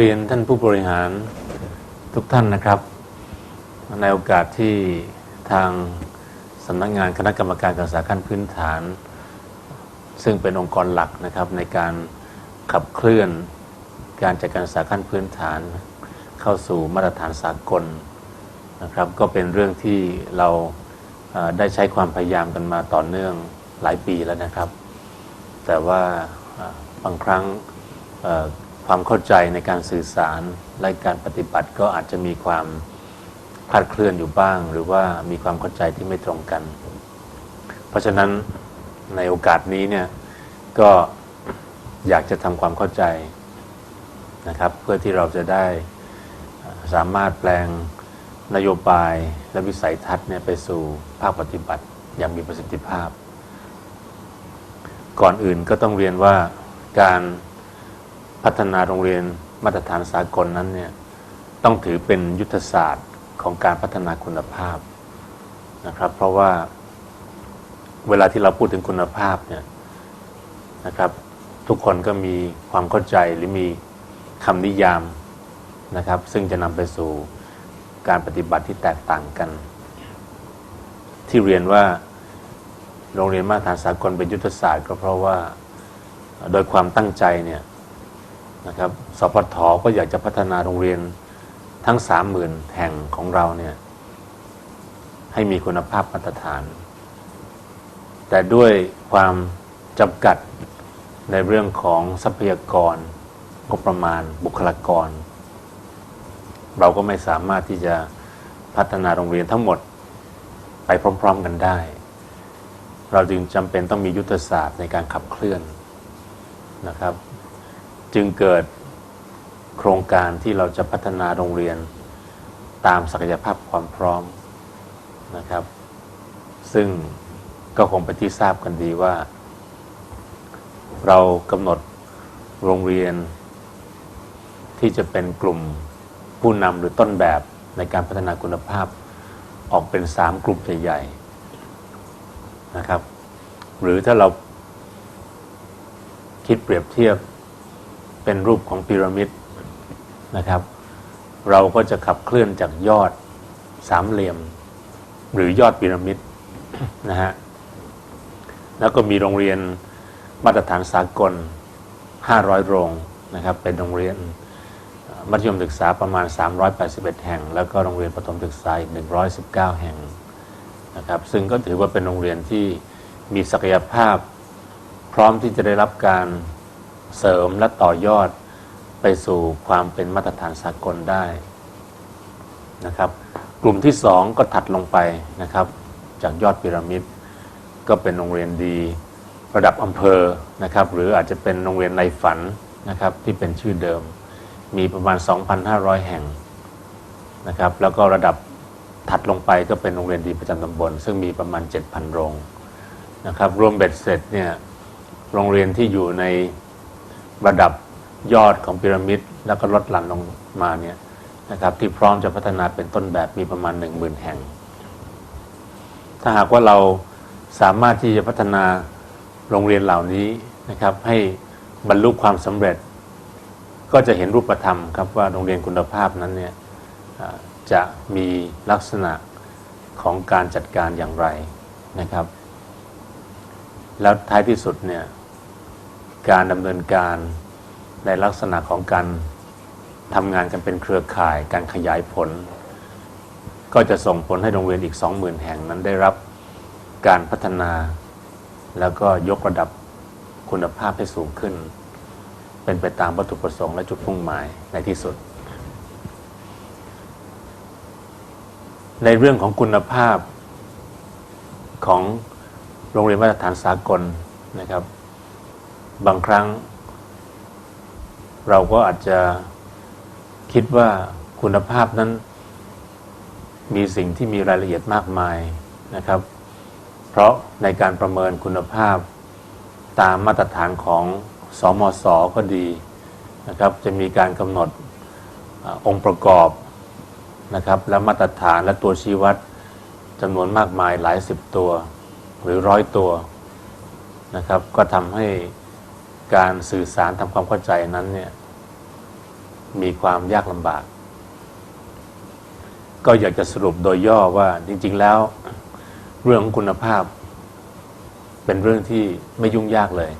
เรียนท่านผู้บริหารทุกท่านนะครับ ในโอกาสที่ทางสำนักงานคณะกรรมการการศึกษาขั้นพื้นฐาน ซึ่งเป็นองค์กรหลักนะครับในการขับเคลื่อนการจัดการศึกษาขั้นพื้นฐาน เข้าสู่มาตรฐานสากลนะครับ ก็เป็นเรื่องที่เราได้ใช้ความพยายามกันมาต่อเนื่องหลายปีแล้วนะครับ แต่ว่าบางครั้ง ความเข้าใจในการสื่อสารและการปฏิบัติก็อาจจะมีความคลาดเคลื่อนอยู่บ้าง หรือว่ามีความเข้าใจที่ไม่ตรงกัน เพราะฉะนั้นในโอกาสนี้เนี่ยก็อยากจะทำความเข้าใจนะครับ เพื่อที่เราจะได้สามารถแปลงนโยบายและวิสัยทัศน์เนี่ยไปสู่ภาคปฏิบัติอย่างมีประสิทธิภาพ ก่อนอื่นก็ต้องเรียนว่าการ พัฒนาโรงเรียนมาตรฐานสากลนั้นเนี่ยต้องถือเป็นยุทธศาสตร์ของการพัฒนาคุณภาพนะครับ เพราะว่าเวลาที่เราพูดถึงคุณภาพเนี่ยนะครับ ทุกคนก็มีความเข้าใจหรือมีคำนิยามนะครับ ซึ่งจะนำไปสู่การปฏิบัติที่แตกต่างกัน ที่เรียนว่าโรงเรียนมาตรฐานสากลเป็นยุทธศาสตร์ ก็เพราะว่าโดยความตั้งใจเนี่ย นะครับสพทก็อยากจะพัฒนาโรงเรียนทั้งสามหมื่นแห่งของเราเนี่ยให้มีคุณภาพมาตรฐาน แต่ด้วยความจำกัดในเรื่องของทรัพยากรงบประมาณบุคลากร เราก็ไม่สามารถที่จะพัฒนาโรงเรียนทั้งหมดไปพร้อม ๆกันได้ เราจึงจำเป็นต้องมียุทธศาสตร์ในการขับเคลื่อนนะครับ จึงเกิดโครงการที่เราจะพัฒนาโรงเรียนตามศักยภาพความพร้อมนะครับ ซึ่งก็คงเป็นที่ทราบกันดีว่า เรากำหนดโรงเรียน ที่จะเป็นกลุ่มผู้นำหรือต้นแบบในการพัฒนาคุณภาพออกเป็นสามกลุ่มใหญ่ๆนะครับ หรือถ้าเราคิดเปรียบเทียบ เป็นรูปของพีระมิดนะครับ เราก็จะขับเคลื่อนจากยอดสามเหลี่ยม หรือยอดพีระมิดนะฮะแล้วก็มีโรงเรียนมาตรฐานสากล 500 โรงนะครับเป็นโรงเรียนมัธยมศึกษาประมาณ 381 แห่ง แล้วก็โรงเรียนประถมศึกษาอีก 119 แห่งนะครับซึ่งก็ถือว่าเป็นโรงเรียนที่มีศักยภาพพร้อมที่จะได้รับการ เสริมและต่อยอดไปสู่ความเป็นมาตรฐานสากลได้นะครับ กลุ่มที่สองก็ถัดลงไปนะครับ จากยอดพีระมิดก็เป็นโรงเรียนดี ระดับอำเภอนะครับ หรืออาจจะเป็นโรงเรียนในฝันนะครับที่เป็นชื่อเดิม มีประมาณ 2,500 แห่งนะครับ แล้วก็ระดับถัดลงไปก็เป็นโรงเรียนดีประจำตำบล ซึ่งมีประมาณ 7,000 โรงนะครับ รวมเบ็ดเสร็จเนี่ยโรงเรียนที่อยู่ใน ระดับยอดของพีระมิดแล้วก็ลดหลั่นลงมาเนี่ยนะครับที่พร้อมจะพัฒนาเป็นต้นแบบมีประมาณ 10,000 แห่ง ถ้าหากว่าเราสามารถที่จะพัฒนาโรงเรียนเหล่านี้นะครับให้บรรลุความสำเร็จ ก็จะเห็นรูปธรรมครับว่าโรงเรียนคุณภาพนั้นเนี่ยจะมีลักษณะของการจัดการอย่างไรนะครับ แล้วท้ายที่สุดเนี่ย การดำเนินการในลักษณะของการทำงานกันเป็นเครือข่ายการขยายผล ก็จะส่งผลให้โรงเรียนอีก 20,000 แห่งนั้นได้รับการพัฒนา แล้วก็ยกระดับคุณภาพให้สูงขึ้น เป็นไปตามวัตถุประสงค์และจุดมุ่งหมายในที่สุด ในเรื่องของคุณภาพของโรงเรียนมาตรฐานสากลนะครับ บางครั้ง เราก็อาจจะคิดว่าคุณภาพนั้น มีสิ่งที่มีรายละเอียดมากมายนะครับ เพราะในการประเมินคุณภาพตามมาตรฐานของสอมศก็ดีนะครับ จะมีการกำหนดอองค์ประกอบนะครับ และมาตรฐานและตัวชี้วัดจำนวนมากมายหลายสิบตัว หรือร้อยตัวนะครับ ก็ทำให้ การสื่อสารทำความเข้าใจนั้นเนี่ย มีความยากลำบาก ก็อยากจะสรุปโดยย่อว่าจริง ๆ แล้ว เรื่องของคุณภาพ เป็นเรื่องที่ไม่ยุ่งยากเลย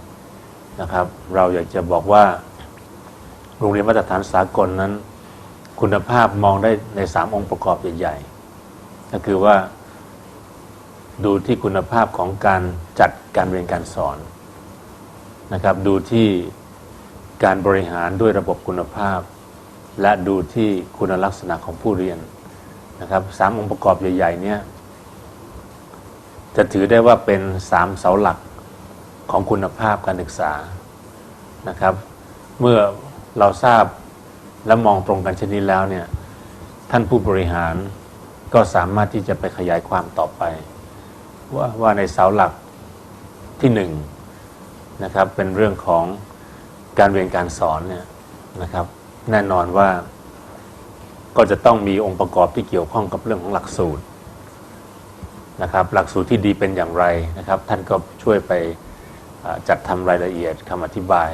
นะครับ เราอยากจะบอกว่า โรงเรียนมาตรฐานสากลนั้น คุณภาพมองได้ในสามองค์ประกอบใหญ่ๆก็คือว่า ดูที่คุณภาพของการจัดการเรียนการสอน นะครับ ดูที่การบริหารด้วยระบบคุณภาพ และดูที่คุณลักษณะของผู้เรียนนะครับสามองค์ประกอบใหญ่ๆเนี่ยจะถือได้ว่าเป็นสามเสาหลักของคุณภาพการศึกษานะครับ เมื่อเราทราบและมองตรงกันเช่นนี้แล้วเนี่ยท่านผู้บริหารก็สามารถที่จะไปขยายความต่อไป ว่าว่าในเสาหลักที่หนึ่ง นะครับเป็นเรื่องของการเรียนการสอนเนี่ยนะครับแน่นอนว่าก็จะต้องมีองค์ประกอบที่เกี่ยวข้องกับเรื่องของหลักสูตรนะครับหลักสูตรที่ดีเป็นอย่างไรนะครับ ท่านก็ช่วยไปจัดทำรายละเอียดคำอธิบาย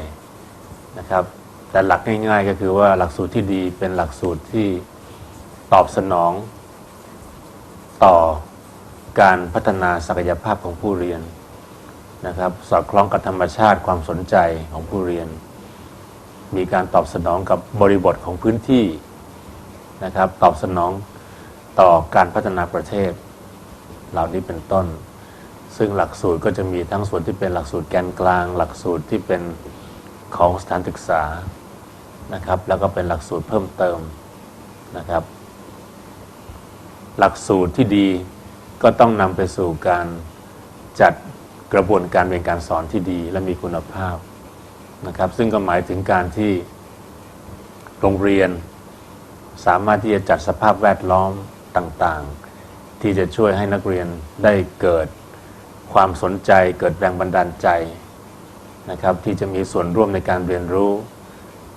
นะครับแต่หลักง่ายๆ ก็คือว่าหลักสูตรที่ดีเป็นหลักสูตรที่ตอบสนองต่อการพัฒนาศักยภาพของผู้เรียน นะครับสอดคล้องกับธรรมชาติความสนใจของผู้เรียน มีการตอบสนองกับบริบทของพื้นที่นะครับตอบสนองต่อการพัฒนาประเทศ เหล่านี้เป็นต้น ซึ่งหลักสูตรก็จะมีทั้งส่วนที่เป็นหลักสูตรแกนกลาง หลักสูตรที่เป็นของสถานศึกษานะครับแล้วก็เป็นหลักสูตรเพิ่มเติมนะครับ หลักสูตรที่ดีก็ต้องนำไปสู่การจัด กระบวนการเรียนการสอนที่ดีและมีคุณภาพนะครับ ซึ่งก็หมายถึงการที่โรงเรียนสามารถที่จะจัดสภาพแวดล้อมต่างๆ ที่จะช่วยให้นักเรียนได้เกิดความสนใจ เกิดแรงบันดาลใจนะครับ ที่จะมีส่วนร่วมในการเรียนรู้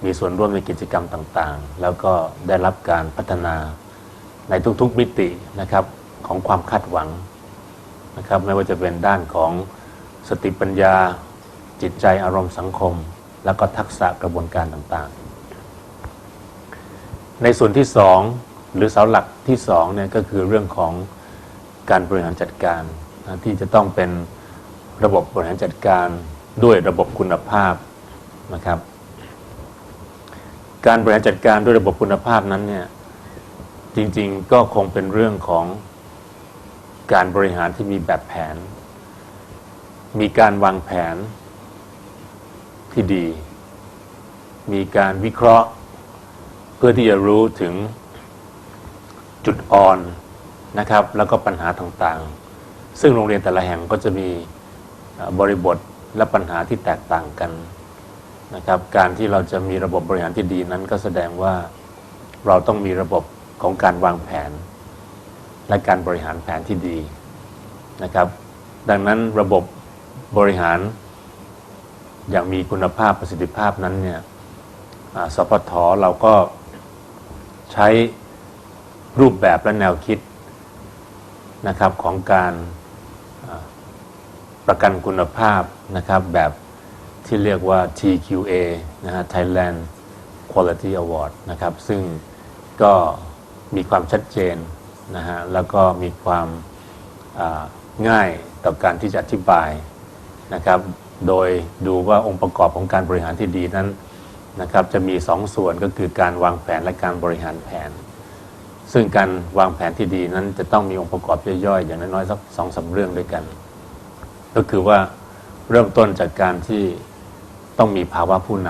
มีส่วนร่วมในกิจกรรมต่างๆ แล้วก็ได้รับการพัฒนาในทุกๆมิตินะครับของความคาดหวังนะครับ ไม่ว่าจะเป็นด้านของ สติปัญญา จิตใจอารมณ์สังคม แล้วก็ทักษะกระบวนการต่างๆ ในส่วนที่สองหรือเสาหลักที่สองเนี่ยก็คือเรื่องของการบริหารจัดการนะที่จะต้องเป็นระบบบริหารจัดการด้วยระบบคุณภาพนะครับ การบริหารจัดการด้วยระบบคุณภาพนั้นเนี่ยจริงๆก็คงเป็นเรื่องของการบริหารที่มีแบบแผน มีการวางแผนที่ดี มีการวิเคราะห์ เพื่อที่จะรู้ถึงจุดอ่อนนะครับ แล้วก็ปัญหาต่างๆ ซึ่งโรงเรียนแต่ละแห่งก็จะมีบริบทและปัญหาที่แตกต่างกันนะครับ การที่เราจะมีระบบบริหารที่ดีนั้นก็แสดงว่าเราต้องมีระบบของการวางแผน และการบริหารแผนที่ดีนะครับ ดังนั้นระบบ บริหารอย่างมีคุณภาพประสิทธิภาพนั้นเนี่ยสพทเราก็ใช้รูปแบบและแนวคิดนะครับของการประกันคุณภาพนะครับแบบที่เรียกว่า TQA นะฮะ Thailand Quality Award นะครับซึ่งก็มีความชัดเจนนะฮะแล้วก็มีความาง่ายต่อการที่จะอธิบาย นะครับ โดยดูว่าองค์ประกอบของการบริหารที่ดีนั้นนะครับจะมีสองส่วนก็คือการวางแผนและการบริหารแผน ซึ่งการวางแผนที่ดีนั้นจะต้องมีองค์ประกอบย่อยๆ อย่างน้อยๆสักสองสาเรื่องด้วยกัน ก็คือว่าเริ่มต้นจากการที่ต้องมีภาวะผู้น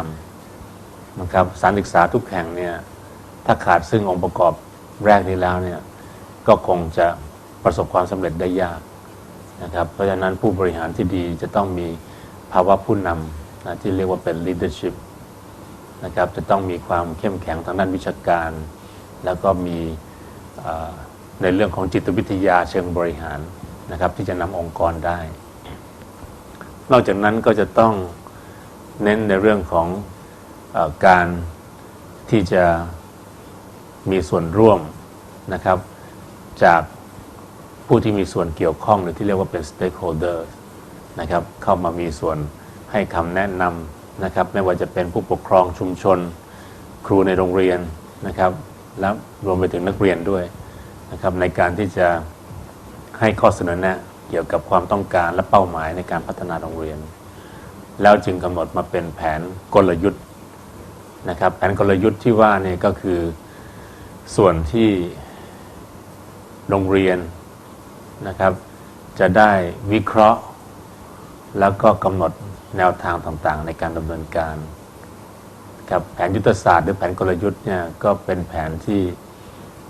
ำนะครับสารศึกษาทุกแห่งเนี่ยถ้าขาดซึ่งองค์ประกอบแรกนี้แล้วเนี่ยก็คงจะประสบความสำเร็จได้ยาก นะครับ เพราะฉะนั้นผู้บริหารที่ดีจะต้องมีภาวะผู้นำนะที่เรียกว่าเป็น leadership นะครับจะต้องมีความเข้มแข็งทางด้านวิชาการ แล้วก็มีในเรื่องของจิตวิทยาเชิงบริหารนะครับ ที่จะนำองค์กรได้ นอกจากนั้นก็จะต้องเน้นในเรื่องของอการที่จะมีส่วนร่วมนะครับ จาก ผู้ที่มีส่วนเกี่ยวข้องหรือที่เรียกว่าเป็น stakeholder นะครับเข้ามามีส่วนให้คำแนะนำนะครับไม่ว่าจะเป็นผู้ปกครองชุมชน ครูในโรงเรียนนะครับและรวมไปถึงนักเรียนด้วยนะครับในการที่จะให้ข้อเสนอแนะเกี่ยวกับความต้องการและเป้าหมายในการพัฒนาโรงเรียน แล้วจึงกำหนดมาเป็นแผนกลยุทธ์นะครับแผนกลยุทธ์ที่ว่าเนี่ยก็คือส่วนที่โรงเรียน นะครับ จะได้วิเคราะห์ แล้วก็กำหนดแนวทางต่างๆ ในการดำเนินการครับแผนยุทธศาสตร์หรือแผนกลยุทธ์เนี่ยก็เป็นแผนที่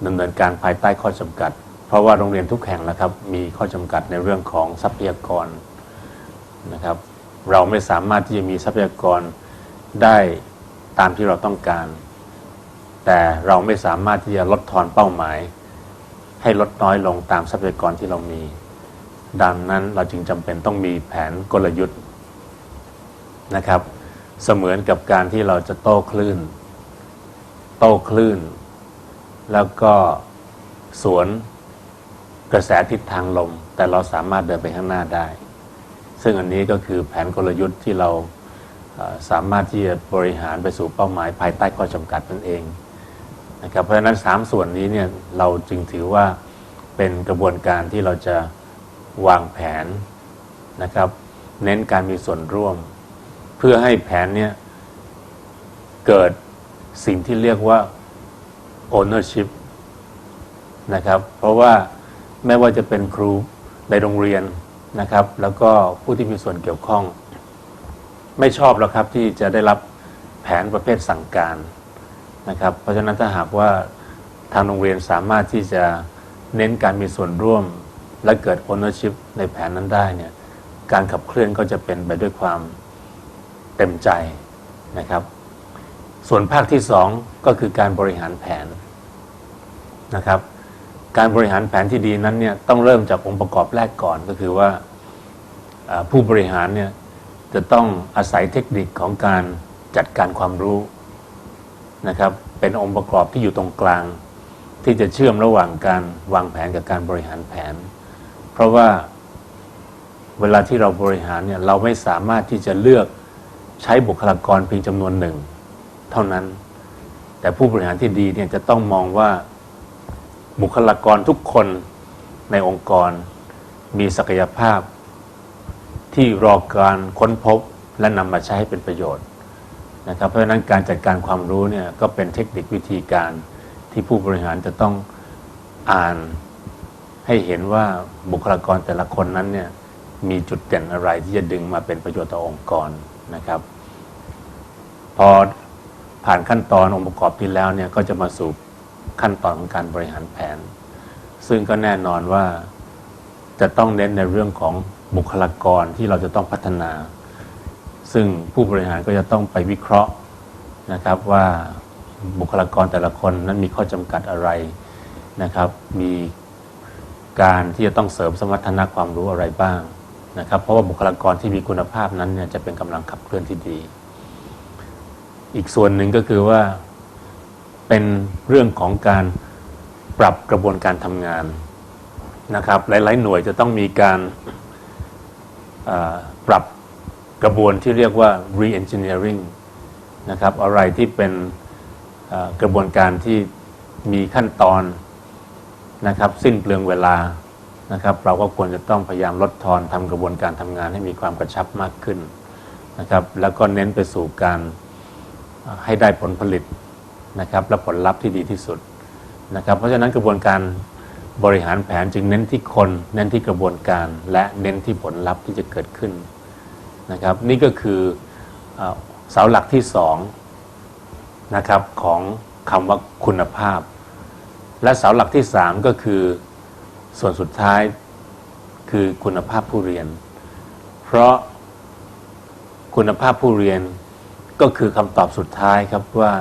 ดำเนินการภายใต้ข้อจำกัด เพราะว่าโรงเรียนทุกแห่งนะครับ มีข้อจำกัดในเรื่องของทรัพยากรนะครับ เราไม่สามารถที่จะมีทรัพยากรได้ตามที่เราต้องการ แต่เราไม่สามารถที่จะลดทอนเป้าหมาย ให้ลดน้อยลงตามทรัพยากรที่เรามี ดังนั้นเราจึงจำเป็นต้องมีแผนกลยุทธ์นะครับ เสมือนกับการที่เราจะโต้คลื่น โต้คลื่น แล้วก็สวนกระแสทิศทางลม แต่เราสามารถเดินไปข้างหน้าได้ ซึ่งอันนี้ก็คือแผนกลยุทธ์ที่เราสามารถที่จะบริหารไปสู่เป้าหมายภายใต้ข้อจำกัดนั่นเอง นะครับเพราะฉะนั้นสามส่วนนี้เนี่ยเราจึงถือว่าเป็นกระบวนการที่เราจะวางแผนนะครับ เน้นการมีส่วนร่วม เพื่อให้แผนเนี่ยเกิดสิ่งที่เรียกว่า ownership นะครับ เพราะว่าไม่ว่าจะเป็นครูในโรงเรียนนะครับ แล้วก็ผู้ที่มีส่วนเกี่ยวข้อง ไม่ชอบแล้วครับที่จะได้รับแผนประเภทสั่งการ นะครับ เพราะฉะนั้นถ้าหากว่าทางโรงเรียนสามารถที่จะเน้นการมีส่วนร่วม และเกิด ownership ในแผนนั้นได้เนี่ยการขับเคลื่อนก็จะเป็นไปด้วยความเต็มใจนะครับ ส่วนภาคที่สองก็คือการบริหารแผนนะครับ การบริหารแผนที่ดีนั้นเนี่ยต้องเริ่มจากองค์ประกอบแรกก่อนก็คือว่าอ่าผู้บริหารเนี่ยจะต้องอาศัยเทคนิคของการจัดการความรู้ นะครับเป็นองค์ประกอบที่อยู่ตรงกลาง ที่จะเชื่อมระหว่างการวางแผนกับการบริหารแผน เพราะว่าเวลาที่เราบริหารเนี่ยเราไม่สามารถที่จะเลือกใช้บุคลากรเพียงจำนวนหนึ่ง เท่านั้น แต่ผู้บริหารที่ดีเนี่ยจะต้องมองว่าบุคลากรทุกคนในองค์กร มีศักยภาพที่รอการค้นพบและนำมาใช้ให้เป็นประโยชน์ นะครับเพราะฉะนั้นการจัดการความรู้เนี่ยก็เป็นเทคนิควิธีการที่ผู้บริหารจะต้องอ่านให้เห็นว่าบุคลากรแต่ละคนนั้นเนี่ยมีจุดเด่นอะไรที่จะดึงมาเป็นประโยชน์ต่อองค์กรนะครับ พอผ่านขั้นตอนองค์ประกอบที่แล้วเนี่ยก็จะมาสู่ขั้นตอนของการบริหารแผน ซึ่งก็แน่นอนว่าจะต้องเน้นในเรื่องของบุคลากรที่เราจะต้องพัฒนา ซึ่งผู้บริหารก็จะต้องไปวิเคราะห์นะครับว่าบุคลากรแต่ละคนนั้นมีข้อจำกัดอะไรนะครับ มีการที่จะต้องเสริมสมรรถนะความรู้อะไรบ้างนะครับ เพราะว่าบุคลากรที่มีคุณภาพนั้นเนี่ยจะเป็นกำลังขับเคลื่อนที่ดี อีกส่วนหนึ่งก็คือว่าเป็นเรื่องของการปรับกระบวนการทำงานนะครับ หลาย ๆ หน่วยจะต้องมีการปรับ กระบวนที่เรียกว่า re-engineering นะครับอะไรที่เป็นกระบวนการที่มีขั้นตอนนะครับ สิ้นเปลืองเวลานะครับ เราก็ควรจะต้องพยายามลดทอนทำกระบวนการทำงานให้มีความกระชับมากขึ้นนะครับ แล้วก็เน้นไปสู่การให้ได้ผลผลิตนะครับ และผลลัพธ์ที่ดีที่สุดนะครับ เพราะฉะนั้นกระบวนการบริหารแผนจึงเน้นที่คน เน้นที่กระบวนการ และเน้นที่ผลลัพธ์ที่จะเกิดขึ้น นะครับนี่ก็คือเสาหลักที่สองนะครับของคำว่าคุณภาพ และเสาหลักที่สามก็คือส่วนสุดท้ายคือคุณภาพผู้เรียน เพราะคุณภาพผู้เรียนก็คือคำตอบสุดท้ายครับว่า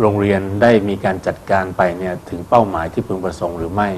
โรงเรียนได้มีการจัดการไปเนี่ยถึงเป้าหมายที่พึงประสงค์หรือไม่